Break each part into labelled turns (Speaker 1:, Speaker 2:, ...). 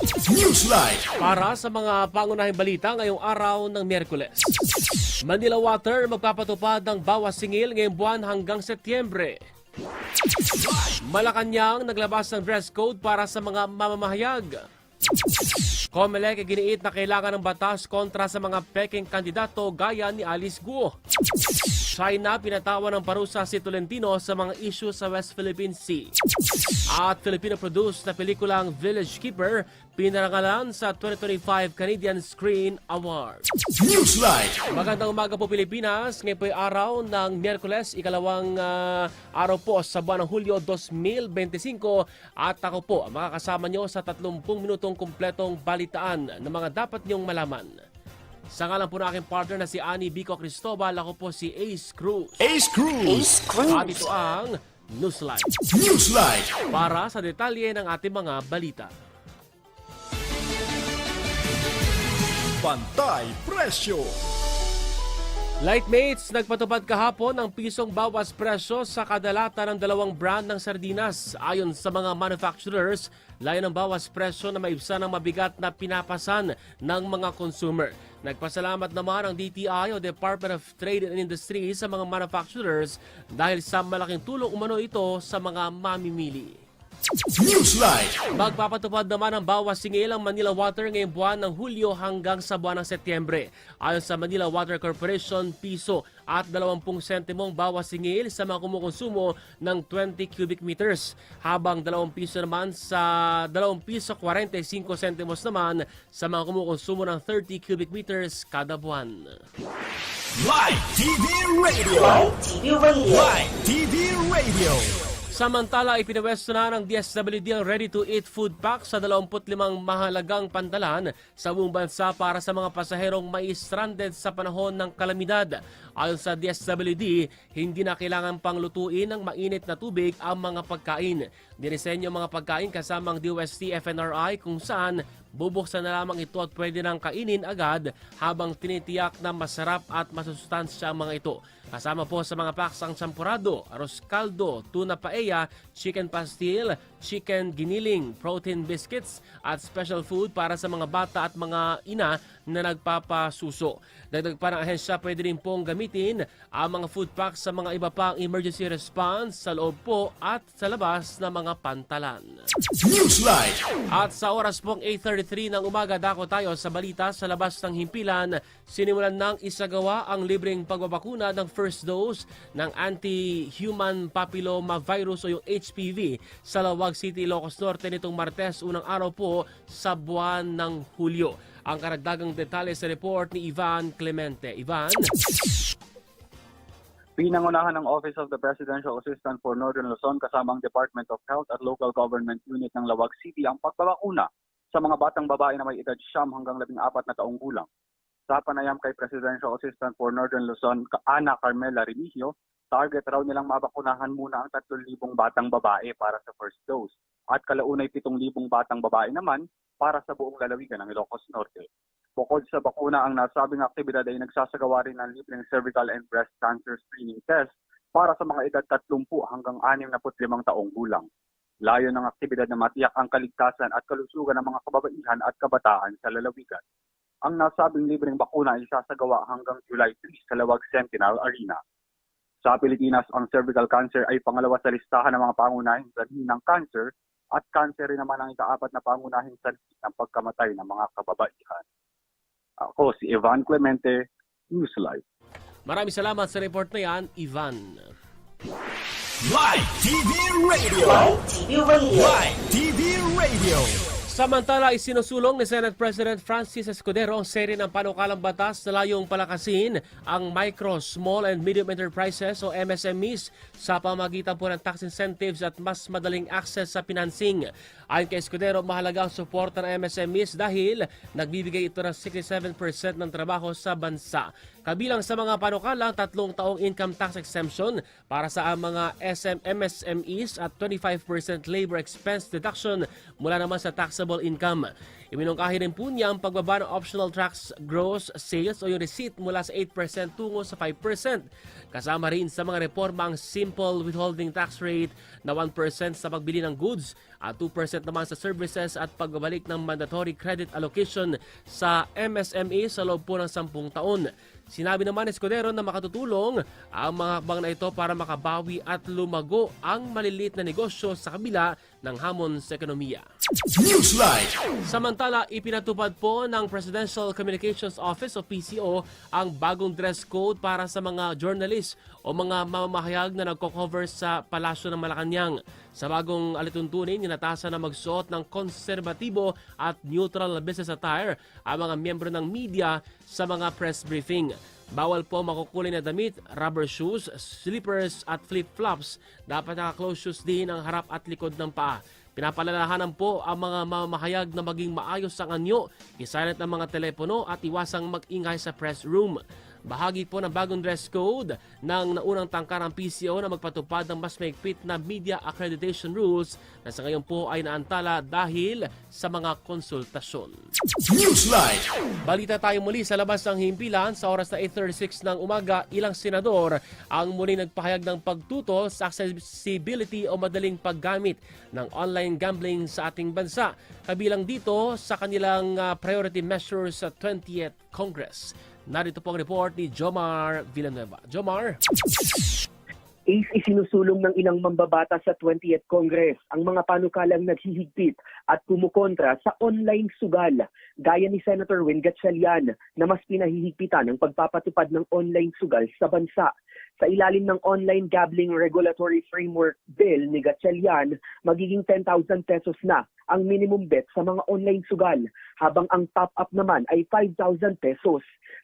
Speaker 1: Newsline.
Speaker 2: Para sa mga pangunahing balita ngayong araw ng Miyerkules. Manila Water magpapatupad ng bawas singil ngayong buwan hanggang Setyembre. Malacanang naglabas ng dress code para sa mga mamamahayag. Comelec giniit na kailangan ng batas kontra sa mga peking kandidato gaya ni Alice Guo. China pinatawan ng parusa si Tolentino sa mga issue sa West Philippine Sea. At Filipino-produced na pelikulang Village Keeper pinarangalan sa 2025 Canadian Screen Awards.
Speaker 1: Newsline.
Speaker 2: Magandang umaga po Pilipinas. Ngayon po ay araw ng Miyerkules, ikalawang ah, araw po sa buwan ng Hulyo 2025 at ako po makakasama nyo sa 30 minutong kumpletong balitaan ng mga dapat nyong malaman. Sa ngalan po ng aking partner na si Ani Bico Cristobal, ako po si Ace Cruz.
Speaker 1: Ace Cruz.
Speaker 3: Ace
Speaker 2: At
Speaker 3: Cruz.
Speaker 2: ito ang Newsline
Speaker 1: Newsline.
Speaker 2: para sa detalye ng ating mga balita.
Speaker 1: Pantay Presyo.
Speaker 2: Lightmates, nagpatupad kahapon ng pisong bawas presyo sa kadalata ng dalawang brand ng sardinas. Ayon sa mga manufacturers, layo ng bawas presyo na maibsa ng mabigat na pinapasan ng mga consumer. Nagpasalamat naman ang DTI o Department of Trade and Industry sa mga manufacturers dahil sa malaking tulong umano ito sa mga mamimili.
Speaker 1: Newsline.
Speaker 2: Magpapatupad naman ng bawas singil ang Manila Water ngayong buwan ng Hulyo hanggang sa buwan ng Setyembre. Ayon sa Manila Water Corporation, piso at 20 sentimong bawas singil sa mga kumukonsumo ng 20 cubic meters. Habang 2 piso naman sa 2 piso 45 sentimos naman sa mga kumukonsumo ng 30 cubic meters kada buwan.
Speaker 1: Live TV Radio.
Speaker 3: Live TV Radio.
Speaker 1: Live TV Radio.
Speaker 2: Samantala, ipinawesto na ng DSWD ang ready-to-eat food pack sa 25 mahalagang pantalan sa buong bansa para sa mga pasaherong may stranded sa panahon ng kalamidad. Ayon sa DSWD, hindi na kailangan pang lutuin ng mainit na tubig ang mga pagkain. Dinisenyo ang mga pagkain kasamang DOST FNRI kung saan bubuksan na lamang ito at pwede nang kainin agad habang tinitiyak na masarap at masustansya ang mga ito. Kasama po sa mga packs ang champurado, arroz caldo, tuna paella, chicken pastil, chicken giniling, protein biscuits at special food para sa mga bata at mga ina na nagpapasuso. Dagdag pa ng ahensya, pwede rin pong gamitin ang mga food packs sa mga iba pang emergency response sa loob po at sa labas ng mga pantalan.
Speaker 1: Newsline.
Speaker 2: At sa oras pong 8.33 ng umaga, dako tayo sa balita sa labas ng himpilan. Sinimulan ng isagawa ang libreng pagbabakuna ng first dose ng anti-human papilloma virus o yung HPV sa Lawag City, Ilocos Norte nitong Martes, unang araw po sa buwan ng Hulyo. Ang karagdagang detalye sa report ni Ivan Clemente. Ivan?
Speaker 4: Pinangunahan ng Office of the Presidential Assistant for Northern Luzon kasama ang Department of Health at Local Government Unit ng Lawag City ang pagbabakuna sa mga batang babae na may edad siyam hanggang labing apat na taong gulang. Sa panayam kay Presidential Assistant for Northern Luzon, Ana Carmela Remigio, target raw nilang mabakunahan muna ang 3,000 batang babae para sa first dose at kalaunay 7,000 batang babae naman para sa buong lalawigan ng Ilocos Norte. Bukod sa bakuna, ang nasabing aktibidad ay nagsasagawa rin ng libreng cervical and breast cancer screening test para sa mga edad 30 hanggang 65 taong gulang. Layo ng aktibidad na matiyak ang kaligtasan at kalusugan ng mga kababaihan at kabataan sa lalawigan. Ang nasabing libreng bakuna ay sasagawa hanggang July 3 sa Lawag Sentinel Arena. Sa Pilipinas, ang cervical cancer ay pangalawa sa listahan ng mga pangunahing sanhi ng cancer at cancer rin naman ang ikaapat na pangunahing sanhi ng pagkamatay ng mga kababaihan. Ako si Ivan Clemente, Newslight.
Speaker 2: Maraming salamat sa report na yan, Ivan.
Speaker 1: Live TV Radio.
Speaker 3: Live TV Radio.
Speaker 1: Live TV Radio.
Speaker 2: Samantala, isinusulong ni Senate President Francis Escudero ang serye ng panukalang batas na layong palakasin ang micro, small and medium enterprises o MSMEs sa pamagitan po ng tax incentives at mas madaling access sa financing. Ayon kay Escudero, mahalaga ang suporta ng MSMEs dahil nagbibigay ito ng 67% ng trabaho sa bansa. Kabilang sa mga panukala, tatlong taong income tax exemption para sa mga SM, MSMEs at 25% labor expense deduction mula naman sa taxable income. Iminungkahi rin po niya ang pagbaba ng optional tax gross sales o yung receipt mula sa 8% tungo sa 5%. Kasama rin sa mga reforma ang simple withholding tax rate na 1% sa pagbili ng goods at 2% naman sa services at pagbabalik ng mandatory credit allocation sa MSME sa loob po ng 10 taon. Sinabi naman ni Escudero na makatutulong ang mga hakbang na ito para makabawi at lumago ang maliliit na negosyo sa kabila ng hamon sa ekonomiya.
Speaker 1: Newsline.
Speaker 2: Samantala, ipinatupad po ng Presidential Communications Office o PCO ang bagong dress code para sa mga journalists o mga mamamahayag na nagko-cover sa Palasyo ng Malacanang. Sa bagong alituntunin, ninatasan na magsuot ng konserbatibo at neutral business attire ang mga miyembro ng media sa mga press briefing. Bawal po makukulay na damit, rubber shoes, slippers at flip-flops. Dapat naka-close shoes din ang harap at likod ng paa. Pinapalalahanan po ang mga mamahayag na maging maayos ang anyo, isilent ang mga telepono at iwasang mag-ingay sa press room. Bahagi po ng bagong dress code ng naunang tangkar ang PCO na magpatupad ng mas maigpit na media accreditation rules na sa ngayon po ay naantala dahil sa mga konsultasyon.
Speaker 1: Newsline.
Speaker 2: Balita tayo muli sa labas ng himpilan sa oras na 8.36 ng umaga, ilang senador ang muli nagpahayag ng pagtuto sa accessibility o madaling paggamit ng online gambling sa ating bansa. Kabilang dito sa kanilang ah, priority measures sa 20th Congress. Narito po ang report ni Jomar Villanueva. Jomar?
Speaker 5: is isinusulong ng ilang mambabata sa 20th Congress ang mga panukalang naghihigpit at kumukontra sa online sugal gaya ni Senator Win Gatchalian na mas pinahihigpitan ang pagpapatupad ng online sugal sa bansa. Sa ilalim ng Online Gambling Regulatory Framework Bill ni Gatchalian, magiging 10,000 pesos na ang minimum bet sa mga online sugal habang ang top-up naman ay 5,000 pesos.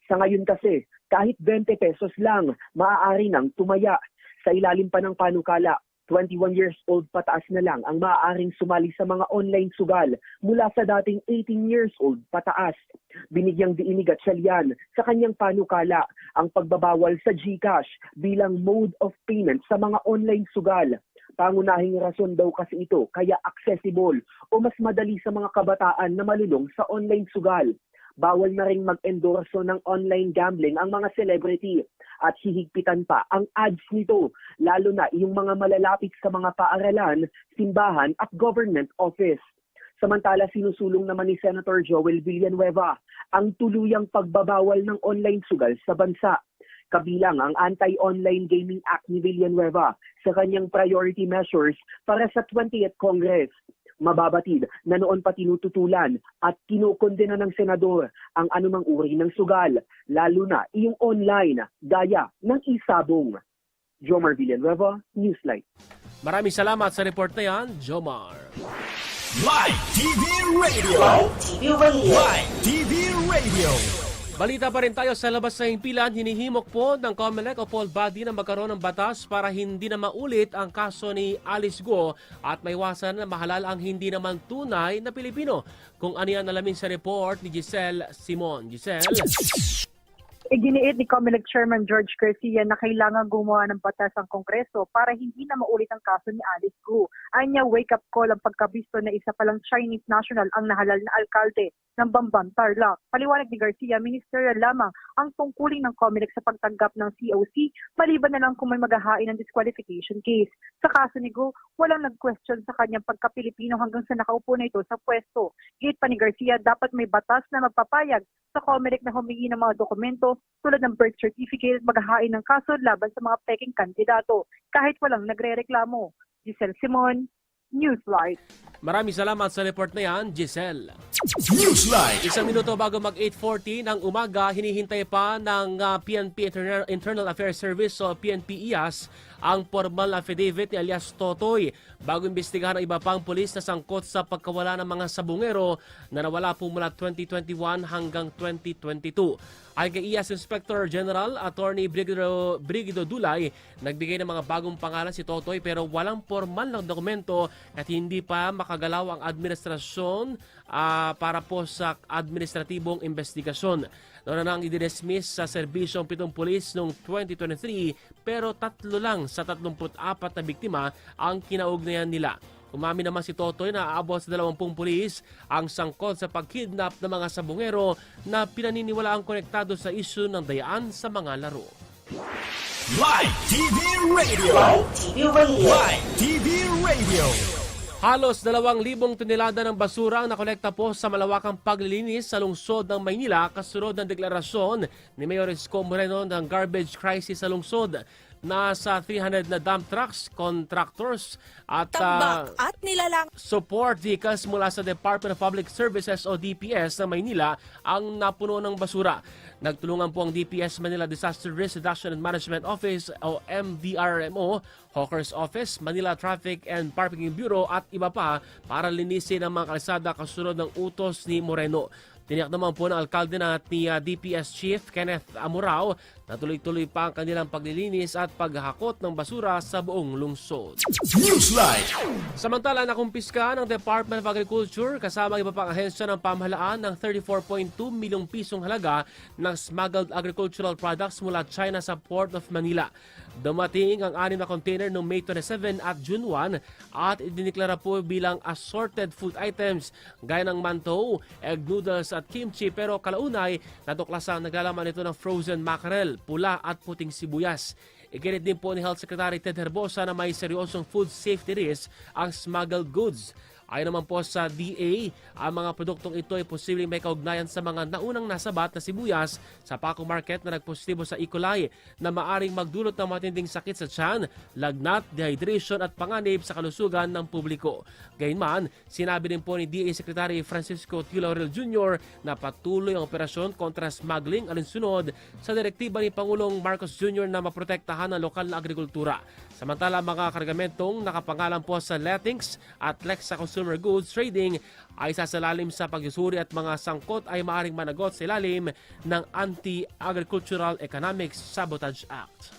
Speaker 5: Sa ngayon kasi, kahit 20 pesos lang, maaari nang tumaya sa ilalim pa ng panukala, 21 years old pataas na lang ang maaaring sumali sa mga online sugal mula sa dating 18 years old pataas. Binigyang diin ni Gatchalian sa kanyang panukala ang pagbabawal sa GCash bilang mode of payment sa mga online sugal. Pangunahing rason daw kasi ito kaya accessible o mas madali sa mga kabataan na malulong sa online sugal. Bawal na ring mag-endorso ng online gambling ang mga celebrity at hihigpitan pa ang ads nito, lalo na yung mga malalapit sa mga paaralan, simbahan at government office. Samantala sinusulong naman ni Senator Joel Villanueva ang tuluyang pagbabawal ng online sugal sa bansa. Kabilang ang Anti-Online Gaming Act ni Villanueva sa kanyang priority measures para sa 20th Congress mababatid na noon pa tinututulan at kinukondena ng senador ang anumang uri ng sugal, lalo na iyong online gaya ng isabong. Jomar Villanueva, Newslight.
Speaker 2: Maraming salamat sa report na yan, Jomar.
Speaker 1: Live TV Radio.
Speaker 3: Live TV Radio.
Speaker 1: Live TV Radio.
Speaker 2: Balita pa rin tayo sa labas ng himpilan, hinihimok po ng COMELEC o poll body na magkaroon ng batas para hindi na maulit ang kaso ni Alice Guo at maiwasan na mahalal ang hindi naman tunay na Pilipino. Kung ano yan alamin sa report ni Giselle Simon. Giselle?
Speaker 6: Iginiit ni COMELEC Chairman George Garcia na kailangan gumawa ng batas ang Kongreso para hindi na maulit ang kaso ni Alice Gu. Ay niya wake-up call ang pagkabisto na isa palang Chinese national ang nahalal na alkalde ng Bamban, Tarlac. Paliwanag ni Garcia, ministerial lamang ang tungkulin ng COMELEC sa pagtanggap ng COC maliban na lang kung may maghahain ng disqualification case. Sa kaso ni Gu, walang nag-question sa kanyang pagka-Pilipino hanggang sa nakaupo na ito sa pwesto. Gate pa ni Garcia, dapat may batas na magpapayag sa COMELEC na humingi ng mga dokumento tulad ng birth certificate at maghahain ng kaso laban sa mga peking kandidato kahit walang nagre-reklamo. Giselle Simon, Newslight.
Speaker 2: Maraming salamat sa report na yan, Giselle.
Speaker 1: Newsline.
Speaker 2: Isang minuto bago mag 8.40 ng umaga, hinihintay pa ng ah, PNP Interna- Internal Affairs Service o PNP IAS ang formal affidavit ni alias Totoy bago imbestigahan ang iba pang pulis na sangkot sa pagkawala ng mga sabungero na nawala po mula 2021 hanggang 2022. Ay kay IAS Inspector General Attorney Brigido, Brigido Dulay, nagbigay ng mga bagong pangalan si Totoy pero walang formal na dokumento at hindi pa makagalaw ang administrasyon ah, para po sa administratibong investigasyon. Noon na nang i-dismiss sa serbisyo ang pitong pulis noong 2023 pero tatlo lang sa 34 na biktima ang kinaugnayan nila. Umami naman si Totoy na aabot sa 20 pulis ang sangkot sa pagkidnap ng mga sabungero na pinaniniwala ang konektado sa isyu ng dayaan sa mga laro.
Speaker 1: Live TV Radio.
Speaker 3: Live TV Radio.
Speaker 1: Live TV Radio.
Speaker 2: Halos dalawang libong tonelada ng basura ang nakolekta po sa malawakang paglilinis sa lungsod ng Maynila kasunod ng deklarasyon ni Mayor Isko Moreno ng garbage crisis sa lungsod. Nasa 300 na dump trucks, contractors at ah,
Speaker 7: tambak at nilalang
Speaker 2: support vehicles mula sa Department of Public Services o DPS ng Maynila ang napuno ng basura. Nagtulungan po ang DPS Manila Disaster Risk Reduction and Management Office o MDRMO, Hawkers Office, Manila Traffic and Parking Bureau at iba pa para linisin ang mga kalsada kasunod ng utos ni Moreno. Tiniyak naman po ng alkalde na at ni ah, DPS Chief Kenneth Amurao na tuloy-tuloy pa ang kanilang paglilinis at paghahakot ng basura sa buong lungsod.
Speaker 1: Newsline.
Speaker 2: Samantala, nakumpiska ng Department of Agriculture kasama ang iba pang ahensya ng pamahalaan ng 34.2 milyong pisong halaga ng smuggled agricultural products mula China sa Port of Manila. Dumating ang anim na container noong May 27 at June 1 at idiniklara po bilang assorted food items gaya ng mantou, egg noodles at kimchi pero kalaunay natuklasan naglalaman ito ng frozen mackerel, pula at puting sibuyas. Iginit din po ni Health Secretary Ted Herbosa na may seryosong food safety risk ang smuggled goods. Ayon naman po sa DA, ang mga produktong ito ay posibleng may kaugnayan sa mga naunang nasabat na sibuyas sa Paco Market na nagpositibo sa E. coli na maaring magdulot ng matinding sakit sa tiyan, lagnat, dehydration at panganib sa kalusugan ng publiko. Gayunman, sinabi din po ni DA Secretary Francisco T. Laurel Jr. na patuloy ang operasyon kontra smuggling alinsunod sa direktiba ni Pangulong Marcos Jr. na maprotektahan ang lokal na agrikultura. Samantala, mga kargamentong nakapangalan po sa Letings at Lexa Consumer Goods Trading ay sasalalim sa pagsusuri at mga sangkot ay maaring managot sa ilalim ng Anti-Agricultural Economics Sabotage Act.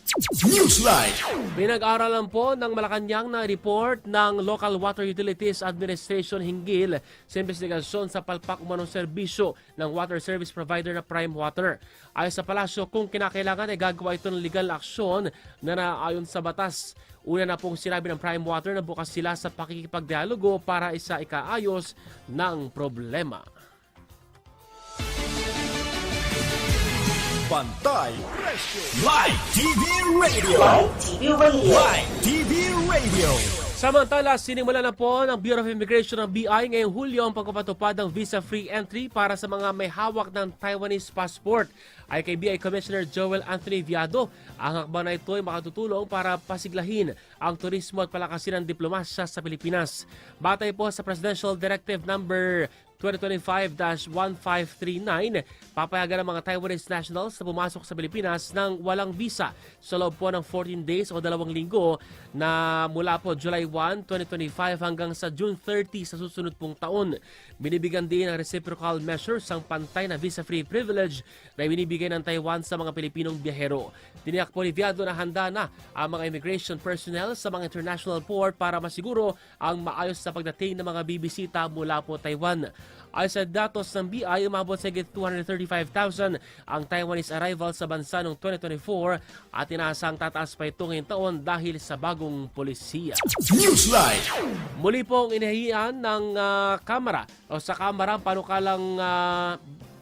Speaker 1: Newsline.
Speaker 2: Pinag-aralan po ng Malacanang na report ng Local Water Utilities Administration hinggil sa investigasyon sa palpak umanong serbisyo ng water service provider na Prime Water. Ayon sa palasyo, kung kinakailangan ay gagawa ito ng legal aksyon na naayon sa batas. Una na pong sinabi ng Prime Water na bukas sila sa pakikipagdialogo para isa ikaayos ng problema.
Speaker 1: Bantay. Live TV Radio.
Speaker 3: Live TV Radio.
Speaker 1: Live TV Radio.
Speaker 2: Samantala, sinimula na po ng Bureau of Immigration ng BI ngayong Hulyo ang pagpapatupad ng visa-free entry para sa mga may hawak ng Taiwanese passport. Ay kay BI Commissioner Joel Anthony Viado, ang hakbang na ito ay makatutulong para pasiglahin ang turismo at palakasin ang diplomasya sa Pilipinas. Batay po sa Presidential Directive number 2025-1539, papayagan ng mga Taiwanese nationals na pumasok sa Pilipinas ng walang visa sa loob po ng 14 days o dalawang linggo na mula po July 1, 2025 hanggang sa June 30 sa susunod pong taon. Binibigyan din ng reciprocal measures ang pantay na visa-free privilege na binibigay ng Taiwan sa mga Pilipinong biyahero. Tiniyak po ni Viado na handa na ang mga immigration personnel sa mga international port para masiguro ang maayos na pagdating ng mga bibisita mula po Taiwan. Ay sa datos ng BI, umabot sa higit 235,000 ang Taiwanese arrival sa bansa noong 2024 at inaasang tataas pa ito ngayong taon dahil sa bagong polisiya.
Speaker 1: Newsline.
Speaker 2: Muli pong inahiyan ng ah, Kamara o sa Kamara ang panukalang ah,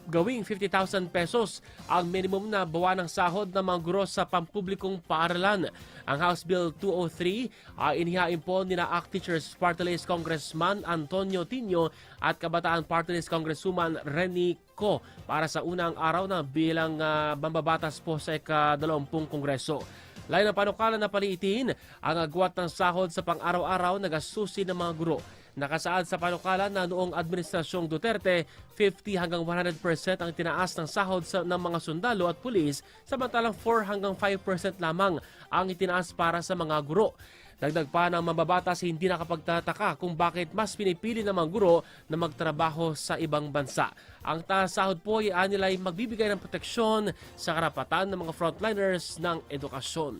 Speaker 2: gawing 50,000 pesos ang minimum na bawa ng sahod ng mga guro sa pampublikong paaralan. Ang House Bill 203 ay inihain po ni na ACT Teachers Party List Congressman Antonio Tino at Kabataan Party List Congresswoman Reni Co para sa unang araw na bilang ah, mambabatas po sa ika-20 Kongreso. Layo ng panukala na paliitin ang agwat ng sahod sa pang-araw-araw na gastusin ng mga guro. Nakasaad sa panukalan na noong Administrasyong Duterte, 50 hanggang 100% ang tinaas ng sahod sa, ng mga sundalo at pulis, samantalang 4 hanggang 5% lamang ang itinaas para sa mga guro. Dagdag pa ng mababatas hindi nakapagtataka kung bakit mas pinipili ng mga guro na magtrabaho sa ibang bansa. Ang taas sahod po ay anila ay magbibigay ng proteksyon sa karapatan ng mga frontliners ng edukasyon.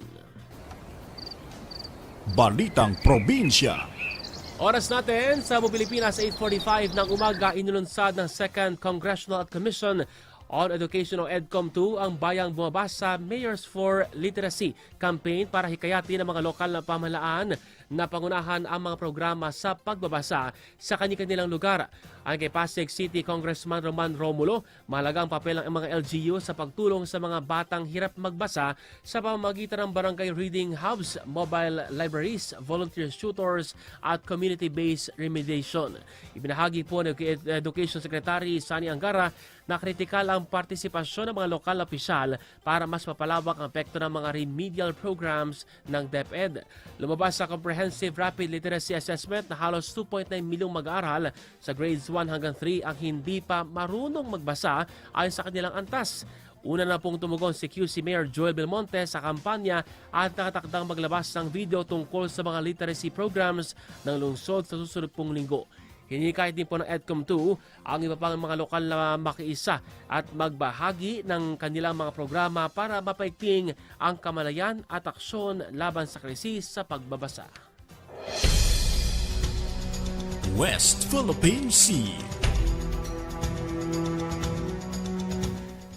Speaker 1: Balitang Probinsya.
Speaker 2: Oras natin sa Pilipinas 8.45 ng umaga inulunsad ng 2nd Congressional Commission on Education o EDCOM2 ang bayang bumabasa Mayors for Literacy campaign para hikayatin ang mga lokal na pamahalaan na pangunahan ang mga programa sa pagbabasa sa kanilang lugar. Ang kay Pasig City Congressman Roman Romulo, mahalaga ang papel ng mga LGU sa pagtulong sa mga batang hirap magbasa sa pamamagitan ng barangay reading hubs, mobile libraries, volunteer tutors at community-based remediation. Ibinahagi po ng Education Secretary Sani Angara na kritikal ang partisipasyon ng mga lokal na opisyal para mas mapalawak ang epekto ng mga remedial programs ng DepEd. Lumabas sa Comprehensive Rapid Literacy Assessment na halos 2.9 milyong mag-aaral sa grades 1 hanggang 3 ang hindi pa marunong magbasa ayon sa kanilang antas. Una na pong tumugon si QC Mayor Joel Belmonte sa kampanya at nakatakdang maglabas ng video tungkol sa mga literacy programs ng lungsod sa susunod pong linggo. Hinikahit din po ng EDCOM 2 ang iba pang mga lokal na makiisa at magbahagi ng kanilang mga programa para mapaigting ang kamalayan at aksyon laban sa krisis sa pagbabasa.
Speaker 1: West Philippine Sea.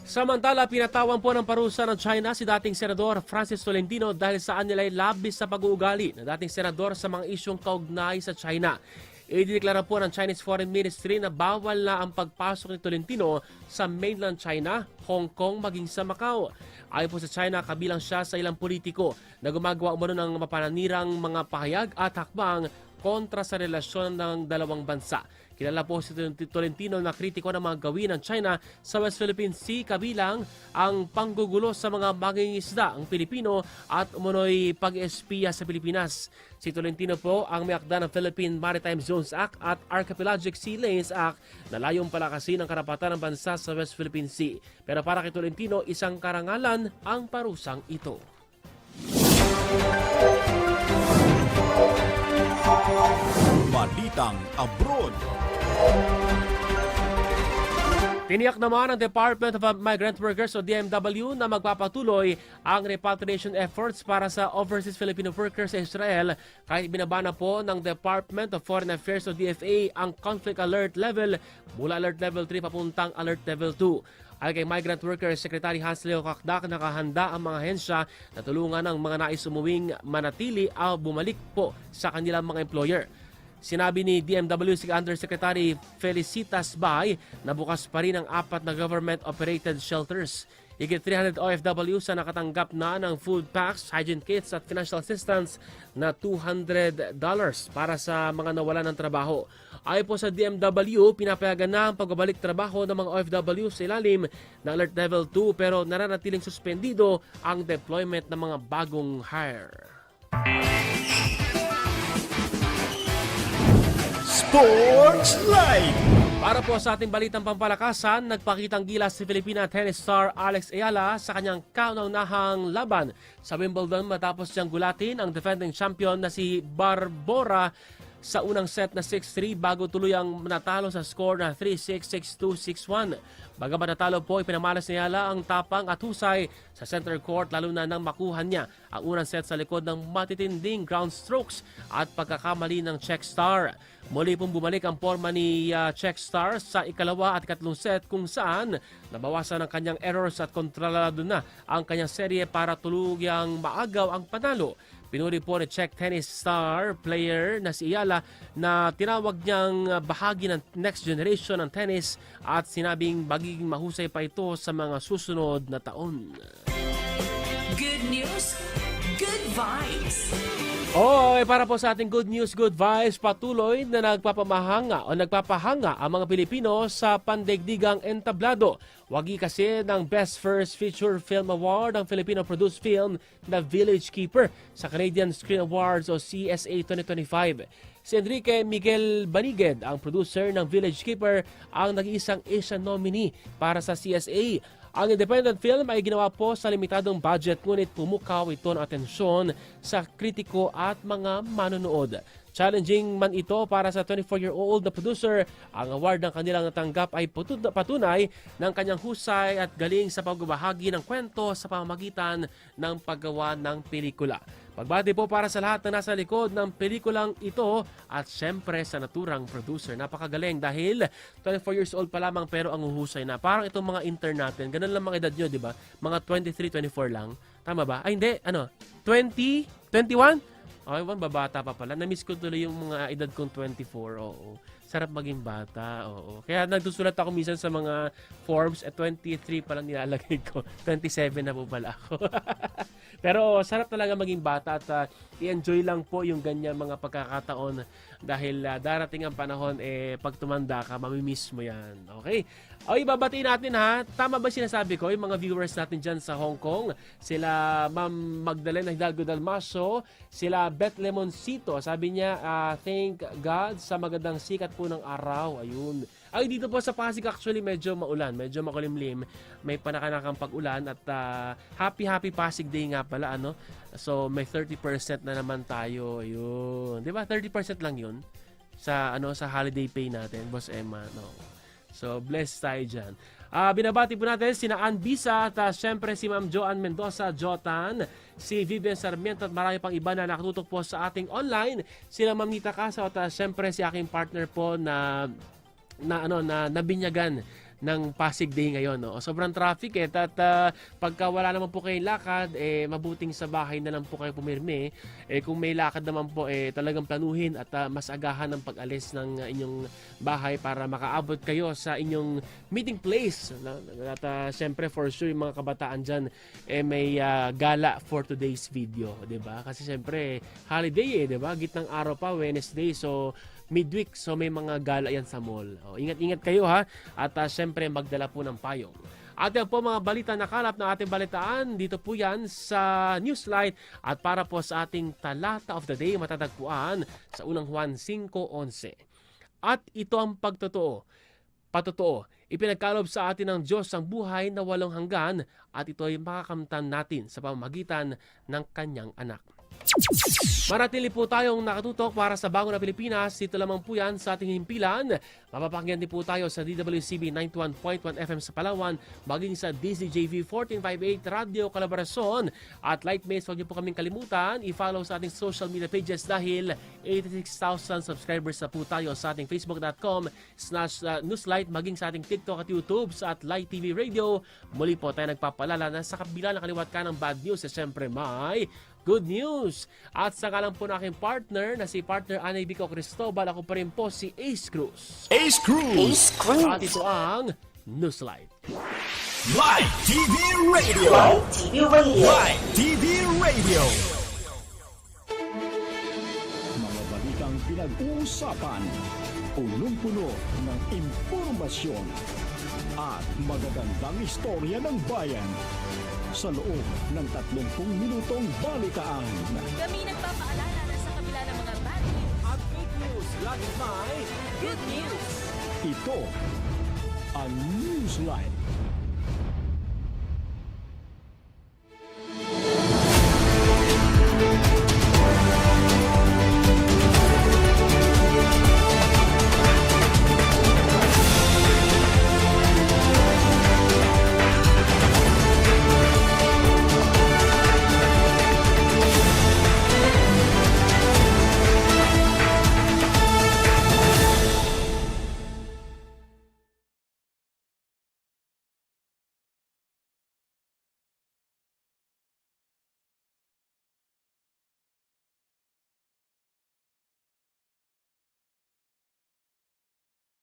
Speaker 2: Samantala, pinatawan po ng parusa ng China si dating Senador Francis Tolentino dahil saan nila ay labis sa pag-uugali ng dating senador sa mga isyong kaugnay sa China. Idineklara po ng Chinese Foreign Ministry na bawal na ang pagpasok ni Tolentino sa mainland China, Hong Kong maging sa Macau. Ayon po sa China, kabilang siya sa ilang politiko na gumagawa umano ng mapananirang mga pahayag at hakbang kontra sa relasyon ng dalawang bansa. Kilala po si Tolentino na kritiko ng mga gawin ng China sa West Philippine Sea kabilang ang panggugulo sa mga mangingisda ang Pilipino at umunoy pag-espiya sa Pilipinas. Si Tolentino po ang may akda ng Philippine Maritime Zones Act at Archipelagic Sea Lanes Act na layong palakasin ang karapatan ng bansa sa West Philippine Sea. Pero para kay Tolentino, isang karangalan ang parusang ito.
Speaker 1: Balitang Abroad.
Speaker 2: Tiniyak naman ng Department of Migrant Workers o DMW na magpapatuloy ang repatriation efforts para sa overseas Filipino workers sa Israel kahit binaba na po ng Department of Foreign Affairs o DFA ang conflict alert level mula alert level 3 papuntang alert level 2. Ay kay Migrant Workers Secretary Hans Leo Kakdak nakahanda ang mga hensya na tulungan ng mga nais umuwing manatili o bumalik po sa kanilang mga employer. Sinabi ni DMW Undersecretary Felicitas Bay na bukas pa rin ang apat na government-operated shelters. Higit 300 OFW sa nakatanggap na ng food packs, hygiene kits at financial assistance na $200 para sa mga nawalan ng trabaho. Ayon po sa DMW, pinapayagan na ang pagbabalik trabaho ng mga OFW sa ilalim ng Alert Level 2 pero nananatiling suspendido ang deployment ng mga bagong hire.
Speaker 1: Sports Live.
Speaker 2: Para po sa ating balitang pampalakasan, nagpakitang gilas si Filipina tennis star Alex Ayala sa kanyang kauna-unahang laban sa Wimbledon matapos siyang gulatin ang defending champion na si Barbora sa unang set na 6-3 bago tuluyang natalo sa score na 3-6, 6-2, 6-1. Bagamat natalo po, ipinamalas ni Ayala ang tapang at husay sa center court lalo na nang makuha niya ang unang set sa likod ng matitinding ground strokes at pagkakamali ng Czech star. Muli pong bumalik ang forma ni uh, Czech Star sa ikalawa at ikatlong set kung saan nabawasan ang kanyang errors at kontrolado na ang kanyang serye para tulugyang maagaw ang panalo. Pinuri po ni Czech tennis star player na si Iyala na tinawag niyang bahagi ng next generation ng tennis at sinabing magiging mahusay pa ito sa mga susunod na taon.
Speaker 7: Good news, good vibes.
Speaker 2: Oy, para po sa ating good news, good vibes, patuloy na nagpapamahanga o nagpapahanga ang mga Pilipino sa pandaigdigang entablado. Wagi kasi ng Best First Feature Film Award ang Filipino-produced film na Village Keeper sa Canadian Screen Awards o CSA 2025. Si Enrique Miguel Baniged, ang producer ng Village Keeper, ang nag-iisang Asian nominee para sa CSA. Ang independent film ay ginawa po sa limitadong budget ngunit pumukaw ito ng atensyon sa kritiko at mga manonood. Challenging man ito para sa 24-year-old na producer, ang award ng kanilang natanggap ay patunay ng kanyang husay at galing sa pagbabahagi ng kwento sa pamamagitan ng paggawa ng pelikula. Pagbati po para sa lahat na nasa likod ng pelikulang ito at syempre sa naturang producer. Napakagaling dahil 24 years old pa lamang pero ang uhusay na. Parang itong mga intern natin, ganun lang mga edad nyo, di ba? Mga 23, 24 lang. Tama ba? Ay hindi, ano? 20? 21? Okay, babata pa pala. Na-miss ko tuloy yung mga edad kong 24. Oo. Sarap maging bata. Oo. Kaya nagsusulat ako minsan sa mga forms at 23 pa lang nilalagay ko. 27 na po pala ako. Pero sarap talaga maging bata at ah, i-enjoy lang po yung ganyan mga pagkakataon dahil ah, darating ang panahon eh pag tumanda ka mamimiss mo yan. Okay? O ibabatiin natin ha. Tama ba sinasabi ko yung mga viewers natin dyan sa Hong Kong? Sila Ma'am Magdalena Hidalgo Dalmaso, sila Beth Lemoncito. Sabi niya, ah, thank God sa magandang sikat po ng araw. Ayun. Ay, dito po sa Pasig actually medyo maulan, medyo makulimlim. May panakanakang pag-ulan at ah, happy happy Pasig Day nga pala ano. So may 30% na naman tayo. Ayun. 'Di ba? 30% lang 'yun sa ano sa holiday pay natin, Boss Emma, no. So blessed tayo diyan. Ah, binabati po natin sina Ann Bisa at ah, syempre si Ma'am Joanne Mendoza Jotan, si Vivian Sarmiento at marami pang iba na nakatutok po sa ating online. Sila Ma'am Nita Casa at ah, syempre si aking partner po na na ano na nabinyagan ng Pasig Day ngayon. No? Sobrang traffic eh. At ah, pagka wala naman po kayong lakad, eh, mabuting sa bahay na lang po kayo pumirme. Eh, kung may lakad naman po, eh, talagang planuhin at ah, mas agahan ng pag-alis ng ah, inyong bahay para makaabot kayo sa inyong meeting place. No? At ah, syempre, for sure, yung mga kabataan dyan, eh, may ah, gala for today's video. ba Kasi syempre, holiday eh, ba Gitnang araw pa, Wednesday. So, midweek. So may mga gala yan sa mall. O, ingat-ingat kayo ha. At uh, syempre magdala po ng payong. At yan po mga balita na kalap na ating balitaan. Dito po yan sa Newslight. At para po sa ating talata of the day matatagpuan sa unang Juan 5.11. At ito ang pagtotoo. Patotoo, ipinagkalob sa atin ng Diyos ang buhay na walang hanggan at ito ay makakamtan natin sa pamamagitan ng kanyang anak. Maratili po tayong nakatutok para sa Bango na Pilipinas. Dito lamang po yan sa ating himpilan. Mapapakinggan din po tayo sa DWCB 91.1 FM sa Palawan, maging sa DZJV 1458 Radio Calabarazon. At Lightmates, huwag niyo po kaming kalimutan. I-follow sa ating social media pages dahil 86,000 subscribers na po tayo sa ating facebook.com slash uh, newslight, maging sa ating TikTok at YouTube sa at Light TV Radio. Muli po tayo nagpapalala na sa kabila ng kaliwat ka ng bad news, eh, syempre may good news. At sa kalang po na aking partner na si partner Anay Bico Cristobal, ako pa rin po si Ace Cruz.
Speaker 1: Ace Cruz.
Speaker 2: At ito ang Newslight.
Speaker 1: Live TV Radio.
Speaker 3: Live TV Radio.
Speaker 1: Live TV Radio.
Speaker 8: Mga balitang pinag-uusapan, punong-puno ng impormasyon at magagandang istorya ng bayan sa loob ng 30 minutong balitaan.
Speaker 9: Kami nagpapaalala na sa kabila ng mga bad news,
Speaker 2: At fake news, lagi may
Speaker 9: good news.
Speaker 8: Ito ang Newsline